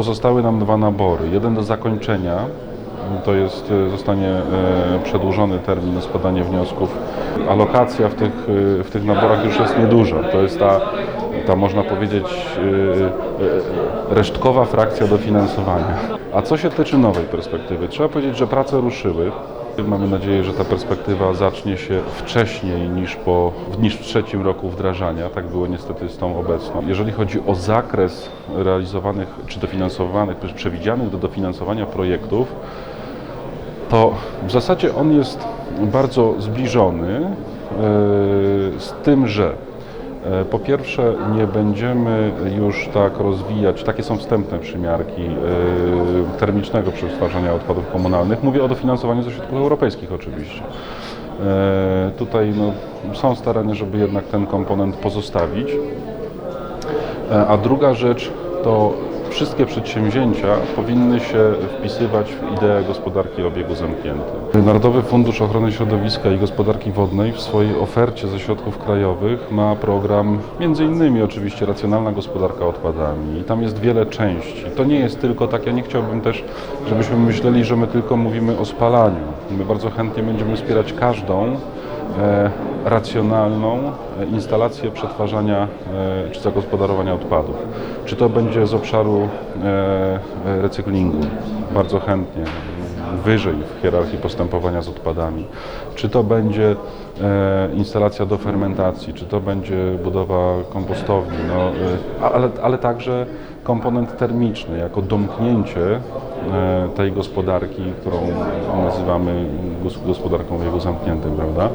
pozostały nam dwa nabory. Jeden do zakończenia, to jest, e, zostanie e, przedłużony termin na składanie wniosków. Alokacja w tych, e, w tych naborach już jest nieduża. To jest ta, ta można powiedzieć, resztkowa frakcja dofinansowania. A co się tyczy nowej perspektywy, trzeba powiedzieć, że prace ruszyły. Mamy nadzieję, że ta perspektywa zacznie się wcześniej niż, po, niż w trzecim roku wdrażania. Tak było niestety z tą obecną. Jeżeli chodzi o zakres realizowanych czy dofinansowanych, przewidzianych do dofinansowania projektów, to w zasadzie on jest bardzo zbliżony e, z tym, że po pierwsze nie będziemy już tak rozwijać, takie są wstępne przymiarki e, termicznego przetwarzania odpadów komunalnych. Mówię o dofinansowaniu ze środków europejskich oczywiście. E, Tutaj no, są starania, żeby jednak ten komponent pozostawić. E, A druga rzecz to wszystkie przedsięwzięcia powinny się wpisywać w ideę gospodarki obiegu zamkniętym. Narodowy Fundusz Ochrony Środowiska i Gospodarki Wodnej w swojej ofercie ze środków krajowych ma program między innymi oczywiście racjonalna gospodarka odpadami i tam jest wiele części. To nie jest tylko tak, ja nie chciałbym też, żebyśmy myśleli, że my tylko mówimy o spalaniu. My bardzo chętnie będziemy wspierać każdą racjonalną e, instalację przetwarzania e, czy zagospodarowania odpadów. Czy to będzie z obszaru e, e, recyklingu, bardzo chętnie, wyżej w hierarchii postępowania z odpadami, czy to będzie e, instalacja do fermentacji, czy to będzie budowa kompostowni, no, e, ale, ale także komponent termiczny, jako domknięcie e, tej gospodarki, którą nazywamy gos- gospodarką w obiegu zamkniętym, prawda?